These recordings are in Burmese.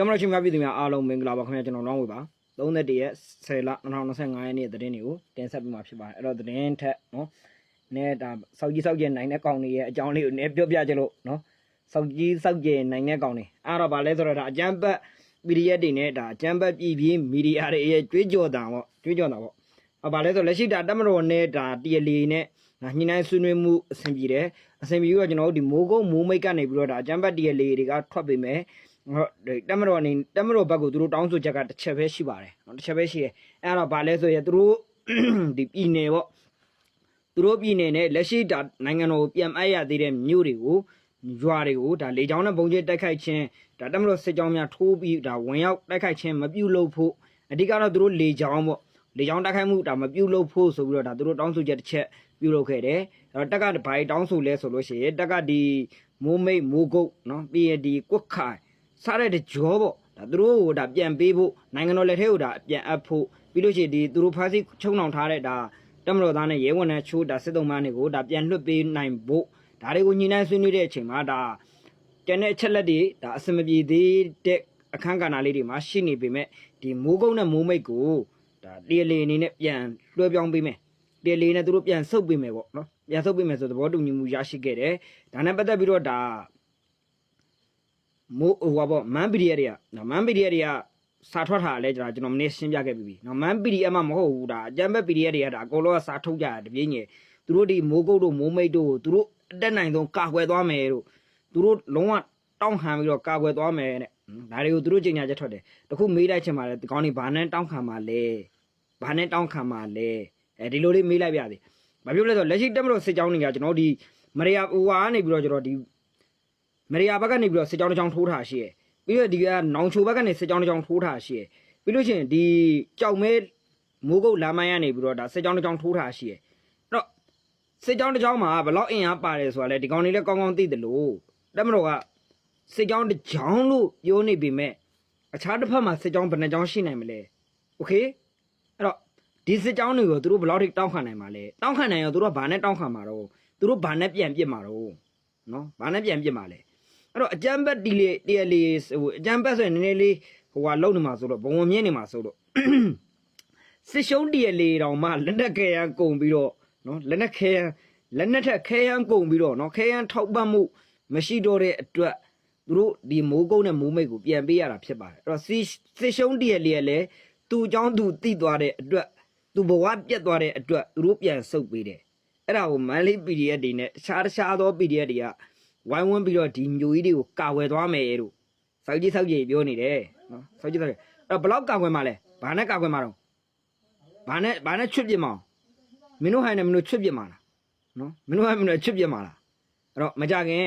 တမရချင်းများပြည်သူများအားလုံးမင်္ဂလာပါခင်ဗျာကျွန်တော်နောင်းဝေပါ31ရက်10လ2025ရက်နေ့သတင်းတွေကိုတင်ဆက်ပေးမှာဖြစ်ပါတယ်အဲ့တော့သတင်းထက်နော်နဲဒါစောက်ကြီးစောက်ကျဲနိုင်တဲ့ကောင်တွေရဲ့အကြောင်းလေးကိုနည်းပြောပြကြလို့နော်စောက်ကြီးစောက်ကျဲနိုင်တဲ့ကောင်တွေအဲ့တော့ဗာလဲဆိုတော့ဒါအကြမ်းဖက် PDF တွေနဲ့ဒါအကြမ်းဖက်ပြည်ပြည်မီဒီယာတွေရဲ့ကြွေးကြော်တာပေါ့ကြွေးကြော်တာပေါ့အဗာလဲဆိုလက်ရှိဒါတက်မတော်နဲ့ဒါ TLA နဲ့ဒါညှိနှိုင်းဆွေးနွေးမှုအဆင်ပြေတယ်အဆင်ပြေပြီးတော့ကျွန်တော်တို့ဒီမိုးကုန်းမိုးမိတ်ကနေပြီးတော့ဒါအကြမ်းဖက် TLA တွေကထွက်ပေးမယ်ဟု တ်တယ်တက်မတော်အနေတက်မတော်ဘက်ကိုသူတို့တောင်းဆိုချက်ကတစ်ချက်ပဲရှိပါတယ်နော်တစ်ချက်ပဲရှိတယ်အဲ့တော့ဗာလဲဆိုရင်သူတို့ဒီပြည်နယ်ပေါ့သူတို့ပြည်နယ်နဲ့လက်ရှိဒါနိုင်ငံတော်ကိုပြန်အပ်ရသေးတဲ့မြို့တွေကိုရွာတွေကိုဒါလေကြောင်းနဲ့ပုံကျဲတိုက်ခိုက်ခြင်းဒါတက်မတော်စစ်ကြောင်းများထိုးပြီးဒါဝင်ရောက်တိုက်ခိုက်ခြင်းမပြုလုပ်ဖို့အဓိကတော့သူတို့လေကြောင်းပေါ့လေကြောင်းတိုက်ခိုက်မှုဒါမပြုလုပ်ဖို့ဆိုပြီးတော့ဒါသူတို့တောင်းဆိုချက်တစ်ချက်ပြုလုပ်ခဲ့တယ်အဲ့တော့တက်ကဘာတောင်းဆိုလဲဆိုလို့ရှိရင်တက်ကဒီမိုးမိတ်မိုးကုတ်နော်ပြီးရင်ဒီကွက်ခိုင် စားတဲ့ကြောပေါ့ဒါသူတို့ကိုဒါပြန်ပေးဖို့နိုင်ငံတော်လက်ထဲကိုဒါပြန်အပ်ဖို့ပြီးလို့ရှိရင်ဒီသူတို့ဖားစီချုံနှောင်ထားတဲ့ဒါတမတော်သားနဲ့ရဲဝန်ထမ်းချိုးဒါစစ်တုံးမန်းတွေကိုဒါပြန်လွှတ်ပေးနိုင်ဖို့ဒါတွေကိုညီနိုင်ဆွေးနွေးတဲ့အချိန်မှာဒါကျန်တဲ့အချက်လက်တွေဒါအစမပြေသေးတဲ့အခန်းကဏ္ဍလေးတွေမှာရှိနေပေမဲ့ဒီမိုးကုန်းနဲ့မိုးမိတ်ကိုဒါတရလေအနေနဲ့ပြန်လွှဲပြောင်းပေးမယ်တရလေနဲ့သူတို့ပြန်ဆုတ်ပေးမယ်ပေါ့နော်ပြန်ဆုတ်ပေးမယ်ဆိုသဘောတူညီမှုရရှိခဲ့တယ်ဒါနဲ့ပတ်သက်ပြီးတော့ဒါ မိုးဟိုပါပေါ့မန်ပီဒီရက်တွေကနော်မန်ပီဒီရက်တွေကစာထွက်ထားတယ်ကျွန်တော်ကျွန်တော်မနေ့ရှင်းပြခဲ့ပြီးပြီနော်မန်ပီဒီရက်မှမဟုတ်ဘူးဒါအကြမ်းဖက်ပီဒီရက်တွေကဒါအကုန်လုံးကစာထုတ်ကြတယ်တပြင်းကြီးသူတို့ဒီမိုးကုတ်တို့မိုးမိတ်တို့ကိုသူတို့အတက်နိုင်ဆုံးကာကွယ်သွားမယ်တို့သူတို့လုံးဝတောင်းခံပြီးတော့ကာကွယ်သွားမယ်တဲ့ဒါတွေကိုသူတို့ကြေညာချက်ထွက်တယ်တခုမေးလိုက်ချင်ပါတယ်ဒီကောင်းနေဘာနဲ့တောင်းခံမှာလဲဘာနဲ့တောင်းခံမှာလဲအဲဒီလိုလေးမေးလိုက်ပြသေးဘာဖြစ်လဲဆိုတော့လက်ရှိတက်မလို့စစ်ကြောင်းတွေကကျွန်တော်ဒီမရိယာဟိုဟာကနေပြီးတော့ကျွန်တော်ဒီ မရိယာဘက်ကနေပြီးတော့စစ်ကြောင်းတစ်ကြောင်းထိုးထားရှိရယ်ပြီးတော့ဒီကနောင်ချိုဘက်ကနေစစ်ကြောင်းတစ်ကြောင်းထိုးထားရှိရယ်ပြီးလို့ရှိရင်ဒီကြောက်မဲမိုးကုတ်လာမိုင်းကနေပြီးတော့ဒါစစ်ကြောင်းတစ်ကြောင်းထိုးထားရှိရယ်အဲ့တော့စစ်ကြောင်းတစ်ကြောင်းမှာဘယ်လောက်အင်အားပါတယ်ဆိုတာလဲဒီကောင်တွေလည်းကောင်းကောင်းသိတယ်လို့တက်မတော်ကစစ်ကြောင်းတစ်ကြောင်းလို့ပြောနေပေမဲ့အခြားတစ်ဖက်မှာစစ်ကြောင်းဘယ်နှကြောင်းရှိနိုင်မလဲโอเคအဲ့တော့ဒီစစ်ကြောင်းတွေကိုသူတို့ဘယ်လောက်ထိတောင်းခံနိုင်မှာလဲတောင်းခံနိုင်ရောသူတို့ကဘာနဲ့တောင်းခံမှာတော့သူတို့ဘာနဲ့ပြန်ပြစ်မှာတော့နော်ဘာနဲ့ပြန်ပြစ်မှာလဲ အဲ့တော့အကြမ်းဘက်တီလေတီလေဟိုအကြမ်းဘက်ဆိုရင်နည်းနည်းလေးဟိုကလုံနေမှာဆိုတော့ဘဝမြင့်နေမှာဆိုတော့စစ်ရှုံးတီလေတောင်မှလက်နက်ခဲရန်ကုန်ပြီးတော့နော်လက်နက်ခဲရန်လက်နက်ထက်ခဲရန်ကုန်ပြီးတော့နော်ခဲရန်ထောက်ပံ့မှုမရှိတော့တဲ့အတွက်သူတို့ဒီမိုးကုန်းနဲ့မိုးမိတ်ကိုပြန်ပေးရတာဖြစ်ပါတယ်အဲ့တော့စစ်စစ်ရှုံးတီလေကလည်းသူ့အကြောင်းသူတိသွားတဲ့အတွက်သူဘဝပြတ်သွားတဲ့အတွက်သူတို့ပြန်ဆုတ်ပေးတယ်အဲ့ဒါကိုမန်လေး PDF တွေနဲ့တခြားတခြားသော PDF တွေက ဝိုင်းဝန်းပြီးတော့ဒီမျိုးကြီးတွေကိုကာဝယ်သွားမယ်လို့စောက်ကြီးစောက်ကြီးပြောနေတယ်နော်စောက်ကြီးစောက်ကြီးအဲ့ဘယ်လောက်ကာကွယ်မှာလဲဘာနဲ့ကာကွယ်မှာတော့ဘာနဲ့ဘာနဲ့ချွတ်ပြစ်မှာမင်းတို့ဟိုင်းနဲ့မင်းတို့ချွတ်ပြစ်မှာလားနော်မင်းတို့ဟိုင်းမင်းတို့ချွတ်ပြစ်မှာလားအဲ့တော့မကြခင်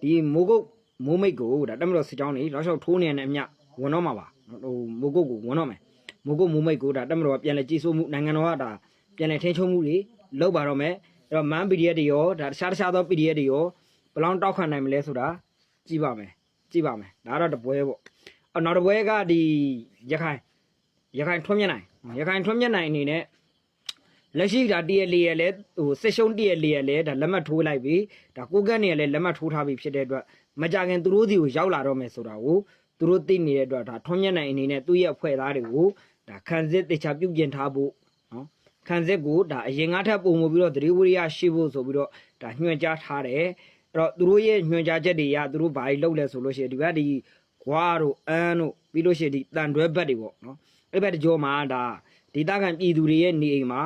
ဒီမိုးကုတ်မိုးမိတ်ကိုဒါတက်မလို့စစ်ကြောင်းနေလောက်လျှောက်ထိုးနေတဲ့အမြဝင်တော့မှာပါဟိုမိုးကုတ်ကိုဝင်တော့မယ်မိုးကုတ်မိုးမိတ်ကိုဒါတက်မလို့ပြန်လဲကြီးစိုးမှုနိုင်ငံတော်ကဒါပြန်လဲထင်းချုံမှုတွေလောက်ပါတော့မယ်အဲ့တော့မန် PDF တွေရောဒါတခြားတခြားသော PDF တွေရော ဘယ်လောက်တောက်ခံနိုင်မလဲဆိုတာကြည့်ပါမယ်ကြည့်ပါမယ်ဒါတော့တပွဲပေါ့အော်နောက်တပွဲကဒီရခိုင်ရခိုင်ထွန်းမြတ်နိုင်ရခိုင်ထွန်းမြတ်နိုင်အနေနဲ့လက်ရှိဒါ TLA ရဲ့လဲဟိုစစ်ရှုံး TLA ရဲ့လဲဒါလက်မှတ်ထိုးလိုက်ပြီဒါကိုကန့်နေရဲ့လဲလက်မှတ်ထိုးထားပြီဖြစ်တဲ့အတွက်မကြခင်သူတို့စီကိုရောက်လာတော့မယ်ဆိုတာကိုသူတို့သိနေတဲ့အတွက်ဒါထွန်းမြတ်နိုင်အနေနဲ့သူ့ရဲ့အဖွဲ့သားတွေကိုဒါခံစစ်တေချာပြုတ်ပြင်ထားဖို့နော်ခံစစ်ကိုဒါအရင်ကထပ်ပုံမပြီးတော့သတိဝရိယရှိဖို့ဆိုပြီးတော့ဒါညွှန်ကြားထားတယ် အဲ့တော့သူတို့ရဲ့ညွှန်ကြားချက်တွေကသူတို့ဘာကြီးလုပ်လဲဆိုလို့ရှိရင်ဒီဘက်ဒီကွာတို့အန်းတို့ပြီးလို့ရှိရင်ဒီတန်တွဲဘက်တွေပေါ့နော်အဲ့ဘက်တကြောမှာဒါဒေတာကန်ပြည်သူတွေရဲ့နေအိမ်မှာ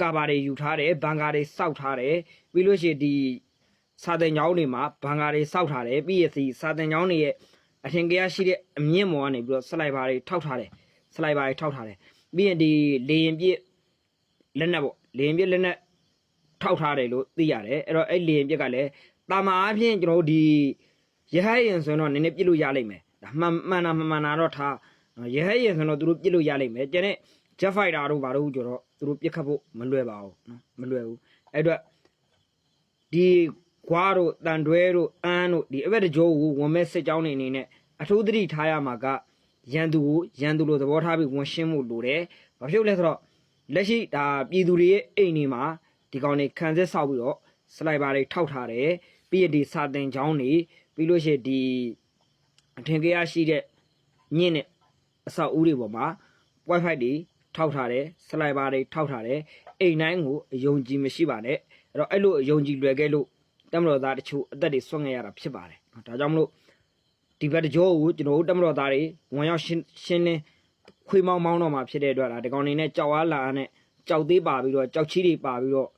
ကာဘာတွေယူထားတယ်ဘန်ကာတွေစောက်ထားတယ်ပြီးလို့ရှိရင်ဒီစာတင်ကျောင်းတွေမှာဘန်ကာတွေစောက်ထားတယ်ပြီးရစီစာတင်ကျောင်းတွေရဲ့အထင်ကြီးရှိတဲ့အမြင့်မော်ကနေပြီးတော့စလိုက်ပါတွေထောက်ထားတယ်စလိုက်ပါတွေထောက်ထားတယ်ပြီးရင်ဒီလေရင်ပြစ်လက်နက်ပေါ့လေရင်ပြစ်လက်နက်ထောက်ထားတယ်လို့သိရတယ်အဲ့တော့အဲ့လေရင်ပြစ်ကလည်း တာမာအဖြစ်ကျွန်တော်တို့ဒီရဟရင်ဆိုရင်တော့နည်းနည်းပြစ်လို့ရလိမ့်မယ်ဒါမှန်မှန်တာမမှန်တာတော့ထားရဟရင်ဆိုရင်တော့သူတို့ပြစ်လို့ရလိမ့်မယ်ကျန်တဲ့ jet fighter တို့ဘာတို့ကျတော့သူတို့ပြစ်ခတ်ဖို့မလွယ်ပါဘူးနော်မလွယ်ဘူးအဲ့တော့ဒီကွာတို့တန်တွဲတို့အန်းတို့ဒီအဘက်တကြောကိုဝင်မဲ့စစ်ကြောင်းနေအနေနဲ့အထူးသတိထားရမှာကရန်သူကိုရန်သူလိုသဘောထားပြီးဝင်ရှင်းမှုလိုတယ်ဘာဖြစ်လဲဆိုတော့လက်ရှိဒါပြည်သူတွေရဲ့အိမ်တွေမှာဒီကောင်တွေခံစစ်ဆောက်ပြီးတော့စလိုက်ပါတွေထောက်ထားတယ် ပြီးရဒီစာတင်ချောင်းနေပြီးလို့ရှိရင်ဒီအထင်ကြီးရရှိတဲ့ညင်းတဲ့အဆောက်အဦတွေပေါ်မှာ wifi တွေထောက်ထားတယ်စလိုက်ပါတွေထောက်ထားတယ်အိမ်တိုင်းကိုအယုံကြည်မရှိပါနဲ့အဲ့တော့အဲ့လိုအယုံကြည်လွယ်ခဲ့လို့တမတော်သားတချို့အသက်တွေဆွန့်ခဲ့ရတာဖြစ်ပါတယ်နော်ဒါကြောင့်မလို့ဒီဘက်တကြောကိုကျွန်တော်တို့တမတော်သားတွေဝင်ရောက်ရှင်းရှင်းလင်းခွေးမောင်းမောင်းတော့မှာဖြစ်တဲ့အတွက်ဒါဒီကောင်နေနဲ့ကြောက်အားလာနဲ့ကြောက်သေးပါပြီးတော့ကြောက်ချီတွေပါပြီးတော့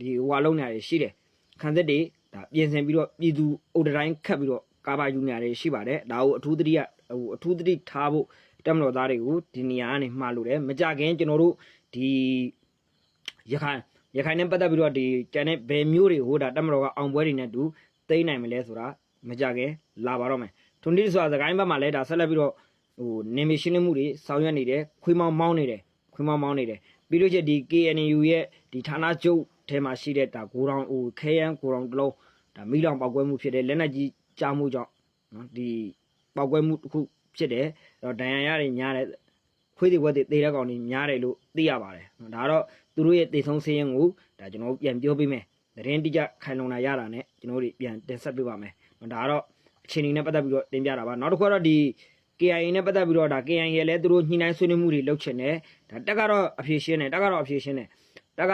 ဒီဟိုဟာလုံးနေရတယ်ရှိတယ်ခံသက်တွေ ဒါပြင်ဆင်ပြီးတော့ပြည်သူအုပ်တိုင်းခတ်ပြီးတော့ကာဘာယူနေရတယ်ရှိပါတယ်ဒါကိုအထူးသတိကဟိုအထူးသတိထားဖို့တက်မတော်သားတွေကိုဒီနေရာကနေမှားလို့တယ်မကြခင်ကျွန်တော်တို့ဒီရခိုင်ရခိုင်နဲ့ပတ်သက်ပြီးတော့ဒီကျန်တဲ့ဘယ်မျိုးတွေဟိုဒါတက်မတော်ကအောင်ပွဲတွေနဲ့တူသိမ်းနိုင်မလဲဆိုတာမကြခင်လာပါတော့မယ်ထွန်တီဆိုတာသခိုင်းဘက်မှာလည်းဒါဆက်လက်ပြီးတော့ဟိုနေမရှင်းလင်းမှုတွေဆောင်ရွက်နေတယ်ခွေးမောင်းမောင်းနေတယ်ခွေးမောင်းမောင်းနေတယ်ပြီးလို့ချက်ဒီ KNU ရဲ့ဒီဌာနချုပ် ထဲမှာရှိတဲ့ဒါဂိုရောင်ဟိုခဲယမ်းဂိုရောင်တစ်လုံးဒါမိလောင်ပောက်ကွဲမှုဖြစ်တယ်လက်နက်ကြီးကြားမှုကြောင့်နော်ဒီပောက်ကွဲမှုတစ်ခုဖြစ်တယ်တော့ဒဏ်ရာရတွေများတယ်ခွေးတွေဝက်တွေတေတဲ့ကောင်တွေများတယ်လို့သိရပါတယ်နော်ဒါကတော့သူတို့ရဲ့တေဆုံးစင်းရင်ကိုဒါကျွန်တော်တို့ပြန်ပြောပေးမယ်သတင်းတိကျခိုင်လုံတာရတာနဲ့ကျွန်တော်တို့ပြန်တင်ဆက်ပေးပါမယ်နော်ဒါကတော့အခြေအနေနဲ့ပတ်သက်ပြီးတော့တင်ပြတာပါနောက်တစ်ခုကတော့ဒီ KIA နဲ့ပတ်သက်ပြီးတော့ဒါ KIA ရဲ့လည်းသူတို့ညှိနှိုင်းဆွေးနွေးမှုတွေလုပ်ချင်တယ်ဒါတက်ကတော့အဖြေရှင်းတယ်တက်ကတော့အဖြေရှင်းတယ်တက်က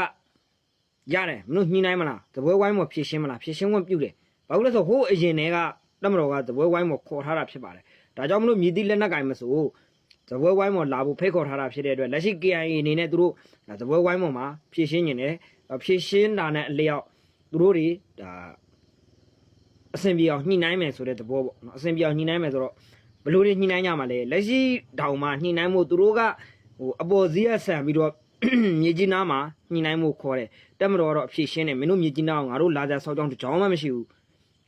ရတယ်မင်းတို့ညှိနှိုင်းမလားသပွဲဝိုင်းမဖြေရှင်းမလားဖြေရှင်းခွင့်ပြုတယ်ဘာလို့လဲဆိုဟိုးအရင်တည်းကတက်မတော်ကသပွဲဝိုင်းမခေါ်ထားတာဖြစ်ပါတယ်ဒါကြောင့်မလို့မြည်သည့်လက်နက်ကင်မဆိုသပွဲဝိုင်းပေါ်လာဖို့ဖိတ်ခေါ်ထားတာဖြစ်တဲ့အတွက်လက်ရှိ KIA အနေနဲ့သူတို့ဒါသပွဲဝိုင်းပေါ်မှာဖြည့်ရှင်းနေတယ်ဖြည့်ရှင်းတာနဲ့အလျောက်သူတို့တွေဒါအဆင်ပြေအောင်ညှိနှိုင်းမယ်ဆိုတဲ့သဘောပေါ့နော်အဆင်ပြေအောင်ညှိနှိုင်းမယ်ဆိုတော့ဘယ်လိုတွေညှိနှိုင်းကြမှာလဲလက်ရှိတောင်မှာညှိနှိုင်းမှုသူတို့ကဟိုအပေါ်စီးရဆန်ပြီးတော့ မြေကြီးနားမှာညှိနှိုင်းမှုခေါ်တယ်တက်မတော်တော့အဖြည့်ရှင်းတယ်မင်းတို့မြေကြီးနားအောင်ငါတို့လာကြဆောက်ကြောင်းတစ်ကြောင်းမှမရှိဘူး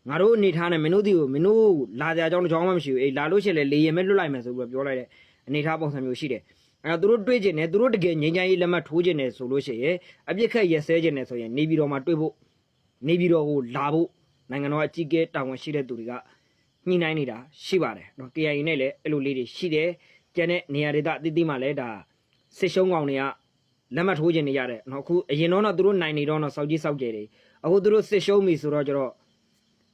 ငါတို့အနေထားနဲ့မင်းတို့ဒီကိုမင်းတို့လာကြအကြောင်းတစ်ကြောင်းမှမရှိဘူးအေးလာလို့ရှိရင်လေလေရင်မဲ့လွတ်လိုက်မယ်ဆိုပြီးတော့ပြောလိုက်တဲ့အနေထားပုံစံမျိုးရှိတယ်အဲ့တော့သူတို့တွေ့ကျင်တယ်သူတို့တကယ်ငြိမ်းချမ်းရေးလက်မှတ်ထိုးကျင်တယ်ဆိုလို့ရှိရင်အပြစ်ခက်ရက်စဲကျင်တယ်ဆိုရင်နေပြည်တော်မှာတွေ့ဖို့နေပြည်တော်ကိုလာဖို့နိုင်ငံတော်အကြီးအကဲတာဝန်ရှိတဲ့သူတွေကညှိနှိုင်းနေတာရှိပါတယ်နော် KIA နဲ့လည်းအဲ့လိုလေးတွေရှိတယ်ကျန်တဲ့နေရာဒေသအသီးသီးမှာလည်းဒါစစ်ရှုံးကောင်တွေက လက်မှတ်ထိုးကျင်နေရတယ်နော်အခုအရင်တော့တော့သူတို့နိုင်နေတော့တော့စောက်ကြီးစောက်ကြတယ်အခုသူတို့စစ်ရှုံးပြီဆိုတော့ကျတော့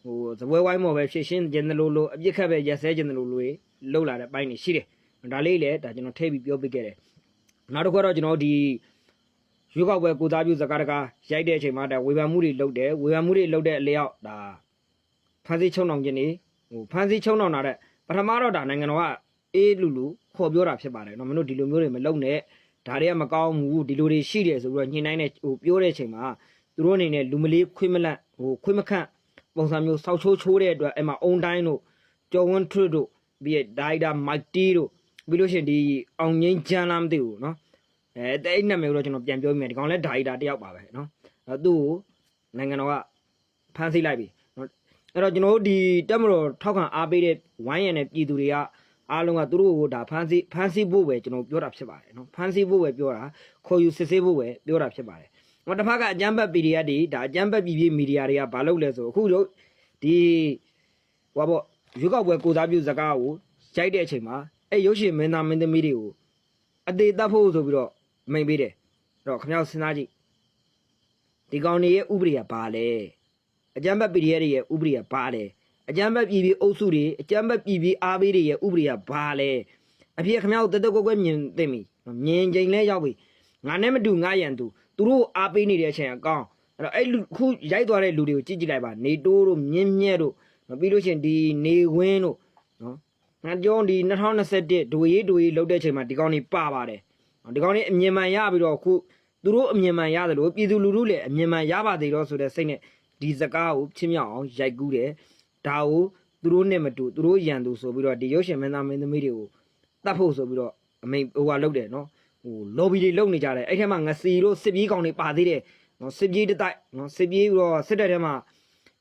ဟိုဇပွဲဝိုင်းမော်ပဲဖြစ်ရှင်းကျင်တယ်လို့လို့အပြစ်ခတ်ပဲရက်စဲကျင်တယ်လို့လို့လှုပ်လာတဲ့အပိုင်းတွေရှိတယ်ဒါလေးလည်းဒါကျွန်တော်ထည့်ပြီးပြောပြခဲ့တယ်နောက်တစ်ခုတော့ကျွန်တော်ဒီရွေးကောက်ပွဲကိုသားပြုစကားတကားရိုက်တဲ့အချိန်မှာဒါဝေဖန်မှုတွေလုပ်တယ်ဝေဖန်မှုတွေလုပ်တဲ့အလျောက်ဒါဖန်စီချုံအောင်ခြင်းနေဟိုဖန်စီချုံအောင်တာတဲ့ပထမတော့ဒါနိုင်ငံတော်ကအေးလူလူခေါ်ပြောတာဖြစ်ပါတယ်နော်မင်းတို့ဒီလိုမျိုးတွေမလုပ်နဲ့ ဒါတွေကမကောင်းဘူးဒီလိုတွေရှိတယ်ဆိုပြီးတော့ညှိနှိုင်းတဲ့ဟိုပြောတဲ့ချိန်မှာသူတို့အနေနဲ့လူမလေးခွေးမလန့်ဟိုခွေးမခန့်ပုံစံမျိုးစောက်ချိုးချိုးတဲ့အတွက်အဲ့မှာအုံတိုင်းတို့ကျော်ဝန်းထွတ်တို့ပြီးရဒိုက်တာမိုက်တီတို့ပြီးလို့ရှိရင်ဒီအောင်ငင်းဂျန်လားမသိဘူးနော်အဲတဲ့အဲ့နာမည်ကိုတော့ကျွန်တော်ပြန်ပြောမိမယ်ဒီကောင်လဲဒိုက်တာတယောက်ပါပဲနော်အဲသူ့ကိုနိုင်ငံတော်ကဖမ်းဆီးလိုက်ပြီနော်အဲ့တော့ကျွန်တော်တို့ဒီတက်မတော်ထောက်ခံအားပေးတဲ့ဝိုင်းရံတဲ့ပြည်သူတွေက အားလုံးကသူတို့ကိုဒါဖန်ဆီးဖန်ဆီးဖို့ပဲကျွန်တော်ပြောတာဖြစ်ပါတယ်နော်ဖန်ဆီးဖို့ပဲပြောတာခေါ်ယူစစ်ဆေးဖို့ပဲပြောတာဖြစ်ပါတယ်ဟောတစ်ဖက်ကအကြမ်းဖက်ပီဒီယာတွေဒါအကြမ်းဖက်ပြည်ပြည်မီဒီယာတွေကဘာလုပ်လဲဆိုအခုတို့ဒီဟောပေါ့ရွေးကောက်ပွဲကိုစားပြုစကားကိုရိုက်တဲ့အချိန်မှာအဲ့ရုပ်ရှင်မင်းသားမင်းသမီးတွေကိုအသေးတတ်ဖို့ဆိုပြီးတော့မိန်ပေးတယ်အဲ့တော့ခင်ဗျားစဉ်းစားကြည့်ဒီကောင်တွေရဲ့ဥပဒေကဘာလဲအကြမ်းဖက်ပီဒီယာတွေရဲ့ဥပဒေကဘာလဲ အကြမ်းဖက်ပြည်ပြည်အုပ်စုတွေအကြမ်းဖက်ပြည်ပြည်အားပေးတွေရဲ့ဥပဒေကဘာလဲအဖေခင်ဗျားတို့တက်တက်ကွက်ကွက်မြင်သိပြီမြင်ချိန်လဲရောက်ပြီငါနဲ့မတူငါရန်သူသူတို့အားပေးနေတဲ့အချိန်အကောင်းအဲ့တော့အဲ့လူခုရိုက်သွားတဲ့လူတွေကိုကြည့်ကြည့်လိုက်ပါနေတိုးတို့မြင်းမြဲတို့နော်ပြီးလို့ရှိရင်ဒီနေဝင်းတို့နော်ငါကြောဒီ2021ဒွေရေးဒွေရေးလောက်တဲ့အချိန်မှာဒီကောင်တွေပါပါတယ်နော်ဒီကောင်တွေအမြင်မှန်ရပြီးတော့ခုသူတို့အမြင်မှန်ရတယ်လို့ပြည်သူလူထုလည်းအမြင်မှန်ရပါသေးတော့ဆိုတဲ့စိတ်နဲ့ဒီစကားကိုချင်းမြောက်အောင်ရိုက်ကူးတယ် ဒါကိုသူတို့နဲ့မတူသူတို့ရန်သူဆိုပြီးတော့ဒီရုပ်ရှင်မင်းသားမင်းသမီးတွေကိုတတ်ဖို့ဆိုပြီးတော့အမိန်ဟိုဟာလုပ်တယ်နော်ဟို lobby တွေလုပ်နေကြတယ်အဲ့ထဲမှာငစီတို့စစ်ပြေးကောင်တွေပါသေးတယ်နော်စစ်ပြေးတစ်တိုက်နော်စစ်ပြေးပြီးတော့စစ်တပ်ထဲမှာ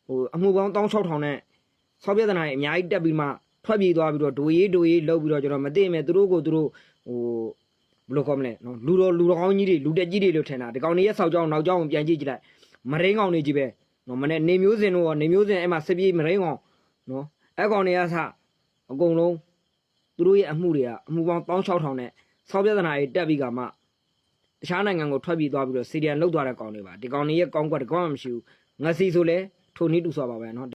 ဟိုအမှုပေါင်း16000နဲ့ဆောက်ပြဿနာတွေအများကြီးတက်ပြီးမှထွက်ပြေးသွားပြီးတော့ဒိုရေးဒိုရေးလုပ်ပြီးတော့ကျွန်တော်မသိမဲ့သူတို့ကိုသူတို့ဟိုဘယ်လိုခေါ်မလဲနော်လူတော်လူတော်ကောင်းကြီးတွေလူတက်ကြီးတွေလို့ထင်တာဒီကောင်တွေရဲ့ဆောက်ကြောင်းနောက်ကြောင်းကိုပြန်ကြည့်ကြည့်လိုက်မရင်းကောင်တွေကြီးပဲ နော်မနဲ့နေမျိုးစင်တို့ရောနေမျိုးစင်အဲ့မှာစပြေးမရင်းကောင်နော်အဲ့ကောင်တွေကဆအကုန်လုံးသူတို့ရဲ့အမှုတွေကအမှုပေါင်း16000နဲ့ဆောက်ပြဿနာတွေတက်ပြီးကမှတခြားနိုင်ငံကိုထွက်ပြေးသွားပြီးတော့စီရီယန်လောက်သွားတဲ့ကောင်တွေပါဒီကောင်တွေရဲ့ကောင်းကွက်တကောင်မှမရှိဘူးငစီဆိုလဲထိုနည်းတူစွာပါပဲနော်